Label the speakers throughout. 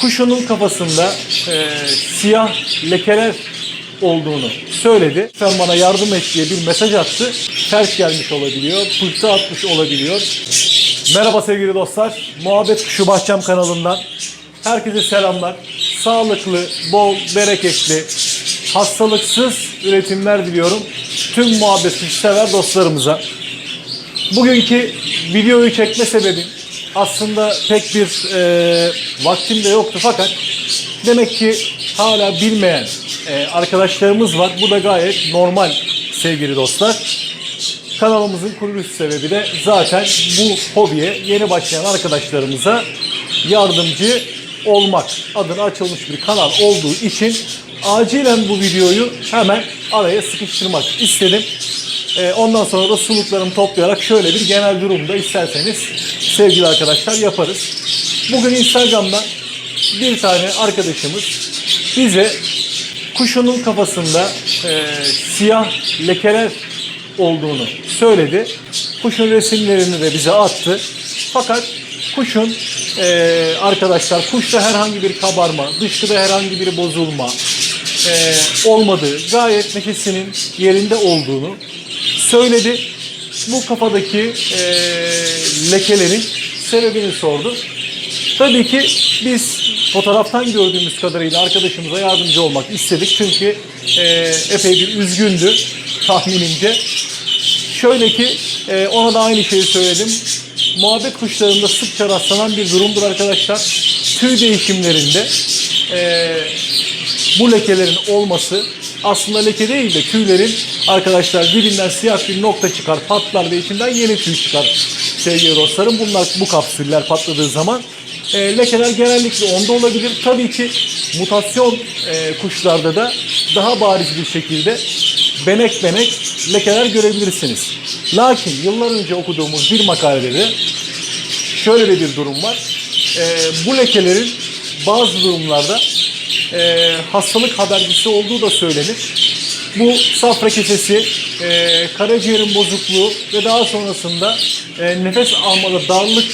Speaker 1: kuşunun kafasında e, siyah lekeler olduğunu söyledi. Sen bana yardım et diye bir mesaj attı. Ters gelmiş olabiliyor, pıhtı atmış olabiliyor. Merhaba sevgili dostlar. Muhabbet Kuşu Bahçem kanalından herkese selamlar. Sağlıklı, bol, bereketli, hastalıksız üretimler diliyorum. Tüm muhabbet kuşu sever dostlarımıza. Bugünkü videoyu çekme sebebim aslında pek bir e, vaktim de yoktu fakat demek ki hala bilmeyen e, arkadaşlarımız var. Bu da gayet normal sevgili dostlar. Kanalımızın kuruluş sebebi de zaten bu hobiye yeni başlayan arkadaşlarımıza yardımcı olmak adına açılmış bir kanal olduğu için acilen bu videoyu hemen araya sıkıştırmak istedim. Ee, ondan sonra da suluklarımı toplayarak şöyle bir genel durumda isterseniz sevgili arkadaşlar yaparız. Bugün Instagram'dan bir tane arkadaşımız bize kuşunun kafasında e, siyah lekeler olduğunu söyledi. Kuşun resimlerini de bize attı. Fakat kuşun e, arkadaşlar kuşta herhangi bir kabarma, dışkıda herhangi bir bozulma e, olmadığı, gayet nefesinin yerinde olduğunu söyledi. Bu kafadaki e, lekelerin sebebini sordu. Tabii ki biz fotoğraftan gördüğümüz kadarıyla arkadaşımıza yardımcı olmak istedik. Çünkü e, epey bir üzgündü tahminimce. Şöyle ki e, ona da aynı şeyi söyledim. Muhabbet kuşlarında sıkça rastlanan bir durumdur arkadaşlar. Tüy değişimlerinde e, bu lekelerin olması aslında leke değil de tüylerin arkadaşlar dibinden siyah bir nokta çıkar, patlar ve içinden yeni tüy çıkar sevgili dostlarım. Bunlar bu kapsüller patladığı zaman e, lekeler genellikle onda olabilir. Tabii ki mutasyon e, kuşlarda da daha bariz bir şekilde benek benek lekeler görebilirsiniz. Lakin yıllar önce okuduğumuz bir makalede de şöyle bir durum var. E, bu lekelerin bazı durumlarda e, hastalık habercisi olduğu da söylenir. Bu safra kesesi, e, karaciğerin bozukluğu ve daha sonrasında e, nefes almada darlık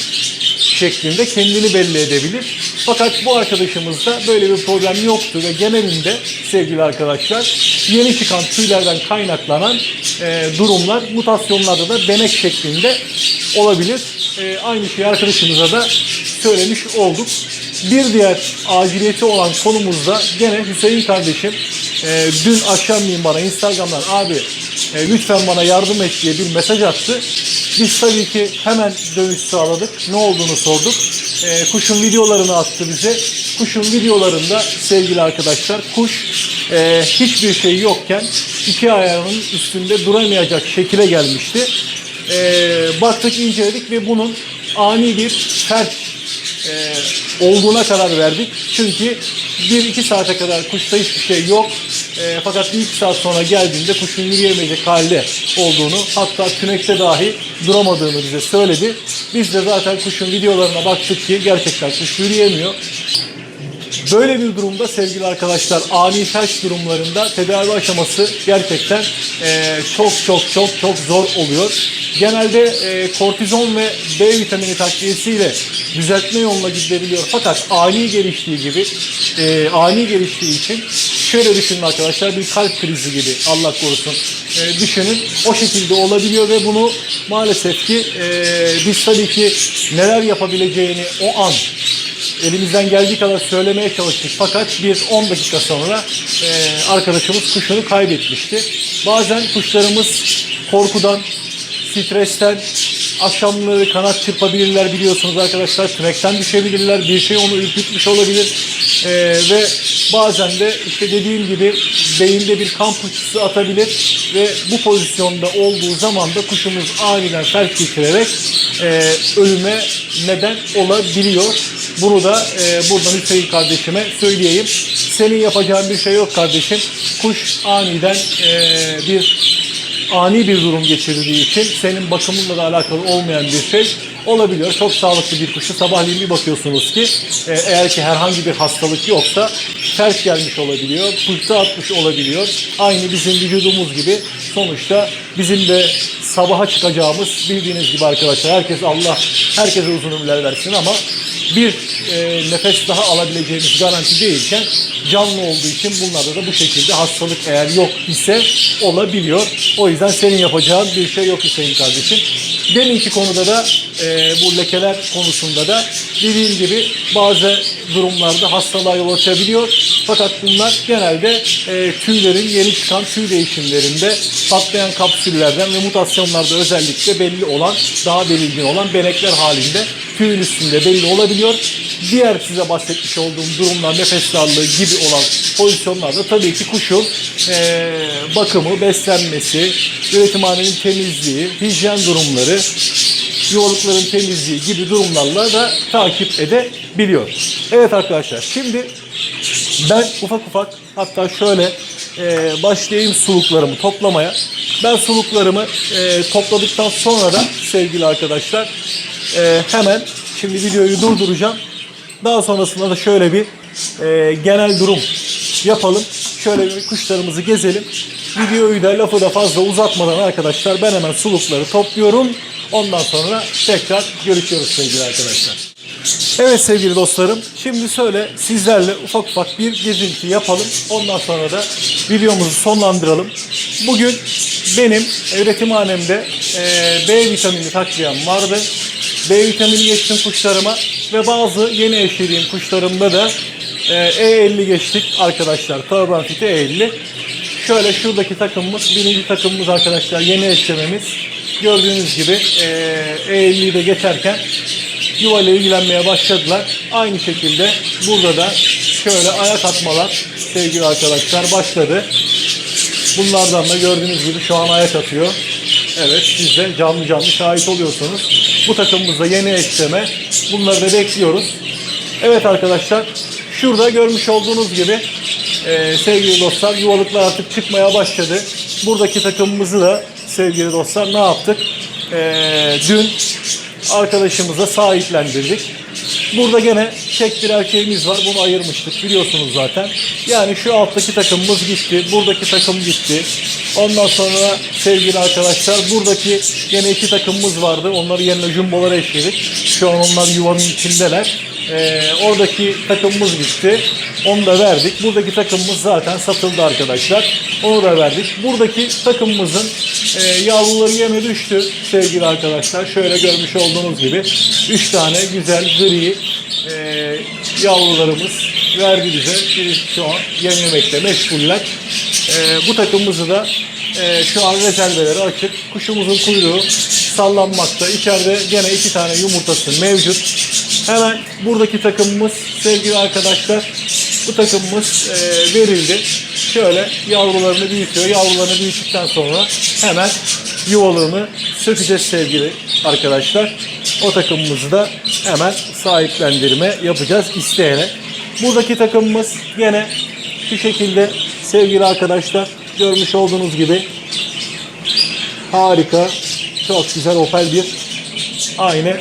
Speaker 1: şeklinde kendini belli edebilir. Fakat bu arkadaşımızda böyle bir problem yoktu ve genelinde sevgili arkadaşlar yeni çıkan tüylerden kaynaklanan e, durumlar mutasyonlarda da benek şeklinde olabilir. E, aynı şeyi arkadaşımıza da söylemiş olduk. Bir diğer aciliyeti olan konumuzda gene Hüseyin kardeşim e, dün akşamleyin bana Instagram'dan abi e, lütfen bana yardım et diye bir mesaj attı. Biz tabii ki hemen dönüş sağladık. Ne olduğunu sorduk. E, kuşun videolarını attı bize. Kuşun videolarında sevgili arkadaşlar kuş e, hiçbir şey yokken iki ayağının üstünde duramayacak şekile gelmişti. E, baktık inceledik ve bunun ani bir felç e, olduğuna karar verdik. Çünkü 1-2 saate kadar kuşta hiçbir şey yok. E, fakat 1-2 saat sonra geldiğinde kuşun yürüyemeyecek halde olduğunu hatta tünekte dahi duramadığını bize söyledi. Biz de zaten kuşun videolarına baktık ki gerçekten kuş yürüyemiyor. Böyle bir durumda sevgili arkadaşlar ani felç durumlarında tedavi aşaması gerçekten e, çok çok çok çok zor oluyor. Genelde e, kortizon ve B vitamini takviyesiyle düzeltme yoluna gidebiliyor. Fakat ani geliştiği gibi e, ani geliştiği için şöyle düşünün arkadaşlar bir kalp krizi gibi Allah korusun e, düşünün o şekilde olabiliyor ve bunu maalesef ki e, biz tabii ki neler yapabileceğini o an elimizden geldiği kadar söylemeye çalıştık. Fakat bir 10 dakika sonra e, arkadaşımız kuşunu kaybetmişti. Bazen kuşlarımız korkudan, stresten akşamları kanat çırpabilirler biliyorsunuz arkadaşlar. Tünekten düşebilirler. Bir şey onu ürkütmüş olabilir. E, ve bazen de işte dediğim gibi beyinde bir kan fıçısı atabilir ve bu pozisyonda olduğu zaman da kuşumuz aniden felç geçirerek e, ölüme neden olabiliyor. Bunu da e, buradan Hüseyin kardeşime söyleyeyim. Senin yapacağın bir şey yok kardeşim. Kuş aniden e, bir ani bir durum geçirdiği için senin bakımınla da alakalı olmayan bir şey olabiliyor. Çok sağlıklı bir kuşu sabahleyin bir bakıyorsunuz ki e, eğer ki herhangi bir hastalık yoksa felç gelmiş olabiliyor, pıhtı atmış olabiliyor. Aynı bizim vücudumuz gibi sonuçta bizim de sabaha çıkacağımız bildiğiniz gibi arkadaşlar herkes Allah herkese uzun ömürler versin ama bir e, nefes daha alabileceğimiz garanti değilken canlı olduğu için bunlarda da bu şekilde hastalık eğer yok ise olabiliyor. O yüzden senin yapacağın bir şey yok Hüseyin kardeşim. Deminki konuda da e, bu lekeler konusunda da dediğim gibi bazı durumlarda hastalığa yol açabiliyor. Fakat bunlar genelde e, tüylerin yeni çıkan tüy değişimlerinde patlayan kapsüllerden ve mutasyonlarda özellikle belli olan, daha belirgin olan benekler halinde tüyün üstünde belli olabiliyor. Diğer size bahsetmiş olduğum durumlar nefes darlığı gibi olan pozisyonlarda tabii ki kuşun e, bakımı, beslenmesi, üretimhanenin temizliği, hijyen durumları, yuvalıkların temizliği gibi durumlarla da takip edebiliyor. Evet arkadaşlar şimdi ben ufak ufak hatta şöyle e, başlayayım suluklarımı toplamaya. Ben suluklarımı e, topladıktan sonra da sevgili arkadaşlar e, hemen şimdi videoyu durduracağım. Daha sonrasında da şöyle bir e, genel durum yapalım. Şöyle bir kuşlarımızı gezelim. Videoyu da lafı da fazla uzatmadan arkadaşlar ben hemen sulukları topluyorum. Ondan sonra tekrar görüşüyoruz sevgili arkadaşlar. Evet sevgili dostlarım, şimdi söyle sizlerle ufak ufak bir gezinti yapalım. Ondan sonra da videomuzu sonlandıralım. Bugün benim üretimhanemde e, B vitamini takviyem vardı. B vitamini geçtim kuşlarıma ve bazı yeni eşlediğim kuşlarımda da e, E50 geçtik arkadaşlar. Turbanfit E50. Şöyle şuradaki takımımız, birinci takımımız arkadaşlar yeni eşlememiz. Gördüğünüz gibi e, E50'yi de geçerken yuvayla ilgilenmeye başladılar. Aynı şekilde burada da şöyle ayak atmalar sevgili arkadaşlar başladı. Bunlardan da gördüğünüz gibi şu an ayak atıyor. Evet siz de canlı canlı şahit oluyorsunuz. Bu takımımızda yeni eşleme. Bunları da bekliyoruz. Evet arkadaşlar şurada görmüş olduğunuz gibi e, sevgili dostlar yuvalıklar artık çıkmaya başladı. Buradaki takımımızı da sevgili dostlar ne yaptık? E, dün arkadaşımıza sahiplendirdik. Burada gene tek bir erkeğimiz var. Bunu ayırmıştık biliyorsunuz zaten. Yani şu alttaki takımımız gitti. Buradaki takım gitti. Ondan sonra sevgili arkadaşlar buradaki gene iki takımımız vardı. Onları yerine jumbolara eşledik. Şu an onlar yuvanın içindeler. Ee, oradaki takımımız gitti. Onu da verdik. Buradaki takımımız zaten satıldı arkadaşlar. Onu da verdik. Buradaki takımımızın e, yavruları yeme düştü sevgili arkadaşlar. Şöyle görmüş olduğunuz gibi 3 tane güzel gri e, yavrularımız verdi bize. Biz şu an yem yemekle meşguller. E, bu takımımızı da e, şu an rezerveleri açık. Kuşumuzun kuyruğu sallanmakta. İçeride gene iki tane yumurtası mevcut. Hemen buradaki takımımız sevgili arkadaşlar bu takımımız e, verildi. Şöyle yavrularını büyütüyor. Yavrularını büyüttükten sonra hemen yuvalığını sökeceğiz sevgili arkadaşlar. O takımımızı da hemen sahiplendirme yapacağız isteyene. Buradaki takımımız gene şu şekilde sevgili arkadaşlar görmüş olduğunuz gibi harika çok güzel opel bir aynı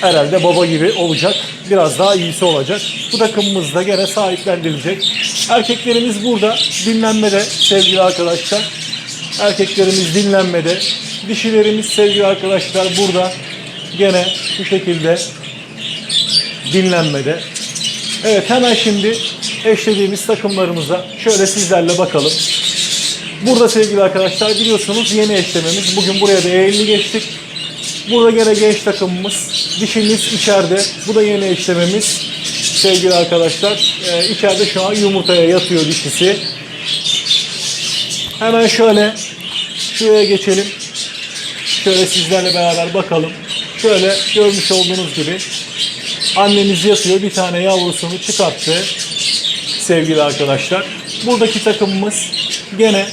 Speaker 1: herhalde baba gibi olacak. Biraz daha iyisi olacak. Bu takımımız da gene sahiplendirilecek. Erkeklerimiz burada dinlenmede sevgili arkadaşlar. Erkeklerimiz dinlenmede. Dişilerimiz sevgili arkadaşlar burada gene bu şekilde dinlenmede. Evet hemen şimdi eşlediğimiz takımlarımıza şöyle sizlerle bakalım. Burada sevgili arkadaşlar biliyorsunuz yeni eşlememiz. Bugün buraya da 50 geçtik. Burada gene genç takımımız. Dişimiz içeride. Bu da yeni eşlememiz. Sevgili arkadaşlar. Ee, içeride şu an yumurtaya yatıyor dişisi. Hemen şöyle şuraya geçelim. Şöyle sizlerle beraber bakalım. Şöyle görmüş olduğunuz gibi annemiz yatıyor. Bir tane yavrusunu çıkarttı. Sevgili arkadaşlar. Buradaki takımımız gene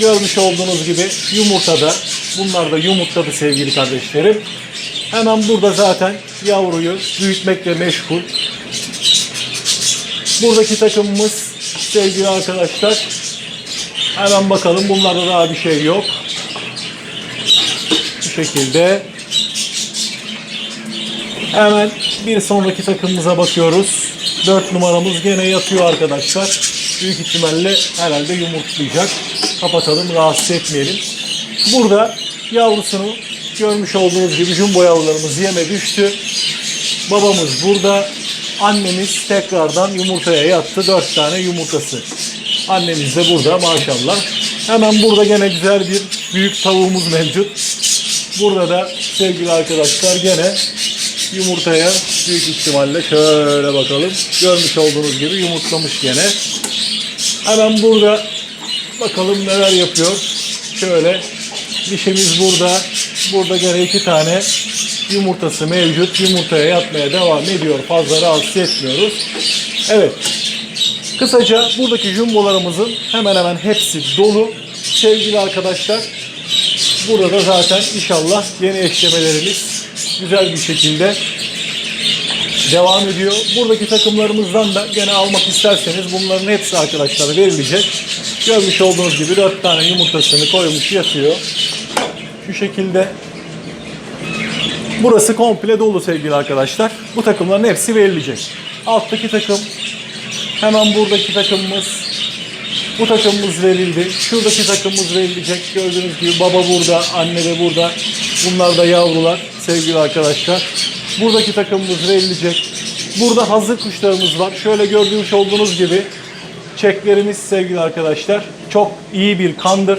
Speaker 1: görmüş olduğunuz gibi yumurtada. Bunlar da yumurtladı sevgili kardeşlerim. Hemen burada zaten yavruyu büyütmekle meşgul. Buradaki takımımız sevgili arkadaşlar. Hemen bakalım bunlarda daha bir şey yok. Bu şekilde. Hemen bir sonraki takımımıza bakıyoruz. 4 numaramız gene yatıyor arkadaşlar. Büyük ihtimalle herhalde yumurtlayacak. Kapatalım rahatsız etmeyelim. Burada yavrusunu görmüş olduğunuz gibi jumbo yavrularımız yeme düştü. babamız burada. Annemiz tekrardan yumurtaya yattı. 4 tane yumurtası. Annemiz de burada maşallah. Hemen burada gene güzel bir büyük tavuğumuz mevcut. Burada da sevgili arkadaşlar gene yumurtaya büyük ihtimalle şöyle bakalım. Görmüş olduğunuz gibi yumurtlamış gene. Hemen burada bakalım neler yapıyor. Şöyle dişimiz burada. Burada gene iki tane yumurtası mevcut. Yumurtaya yatmaya devam ediyor. Fazla rahatsız etmiyoruz. Evet. Kısaca buradaki jumbolarımızın hemen hemen hepsi dolu. Sevgili arkadaşlar burada da zaten inşallah yeni eşlemelerimiz güzel bir şekilde devam ediyor. Buradaki takımlarımızdan da gene almak isterseniz bunların hepsi arkadaşlar verilecek. Görmüş olduğunuz gibi 4 tane yumurtasını koymuş yatıyor. Şu şekilde Burası komple dolu sevgili arkadaşlar. Bu takımların hepsi verilecek. Alttaki takım, hemen buradaki takımımız, bu takımımız verildi. Şuradaki takımımız verilecek. Gördüğünüz gibi baba burada, anne de burada. Bunlar da yavrular sevgili arkadaşlar. Buradaki takımımız verilecek. Burada hazır kuşlarımız var. Şöyle gördüğünüz olduğunuz gibi çeklerimiz sevgili arkadaşlar. Çok iyi bir kandır.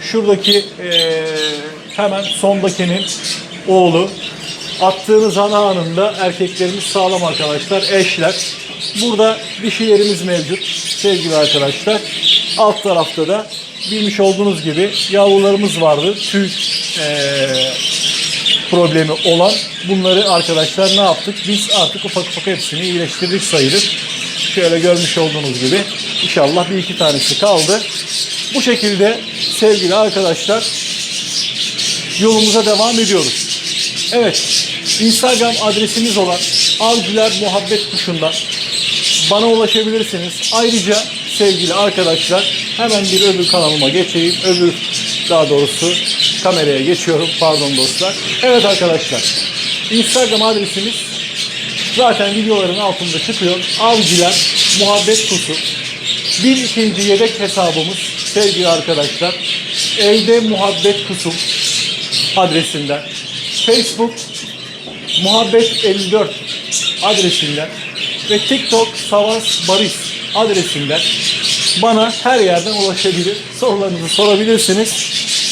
Speaker 1: Şuradaki eee, hemen sondakinin oğlu. Attığınız ana anında erkeklerimiz sağlam arkadaşlar. Eşler. Burada dişilerimiz mevcut sevgili arkadaşlar. Alt tarafta da bilmiş olduğunuz gibi yavrularımız vardı. Tüy eee, problemi olan bunları arkadaşlar ne yaptık? Biz artık ufak ufak hepsini iyileştirdik sayılır. Şöyle görmüş olduğunuz gibi inşallah bir iki tanesi kaldı. Bu şekilde sevgili arkadaşlar yolumuza devam ediyoruz. Evet, Instagram adresimiz olan Avcılar Muhabbet Kuşu'ndan bana ulaşabilirsiniz. Ayrıca sevgili arkadaşlar hemen bir öbür kanalıma geçeyim. Öbür daha doğrusu kameraya geçiyorum. Pardon dostlar. Evet arkadaşlar. Instagram adresimiz zaten videoların altında çıkıyor. Avcılar Muhabbet Kuşu. Bir ikinci yedek hesabımız sevgili arkadaşlar. Evde Muhabbet Kuşu adresinden. Facebook Muhabbet 54 adresinden ve TikTok Savas Baris adresinden bana her yerden ulaşabilir. Sorularınızı sorabilirsiniz.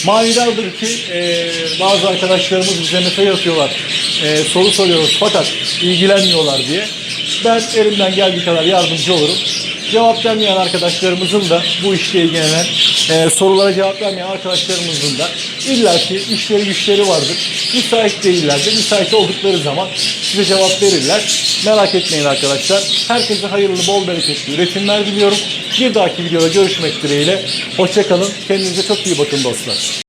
Speaker 1: Manidardır ki e, bazı arkadaşlarımız bize mesaj atıyorlar. E, soru soruyoruz fakat ilgilenmiyorlar diye. Ben elimden geldiği kadar yardımcı olurum. Cevap vermeyen arkadaşlarımızın da bu işle ilgilenen e, sorulara cevap vermeyen arkadaşlarımızın da illaki işleri güçleri vardır. Müsait değillerdir. Müsait oldukları zaman size cevap verirler. Merak etmeyin arkadaşlar. Herkese hayırlı, bol bereketli üretimler diliyorum. Bir dahaki videoda görüşmek dileğiyle. Hoşçakalın. Kendinize çok iyi bakın dostlar.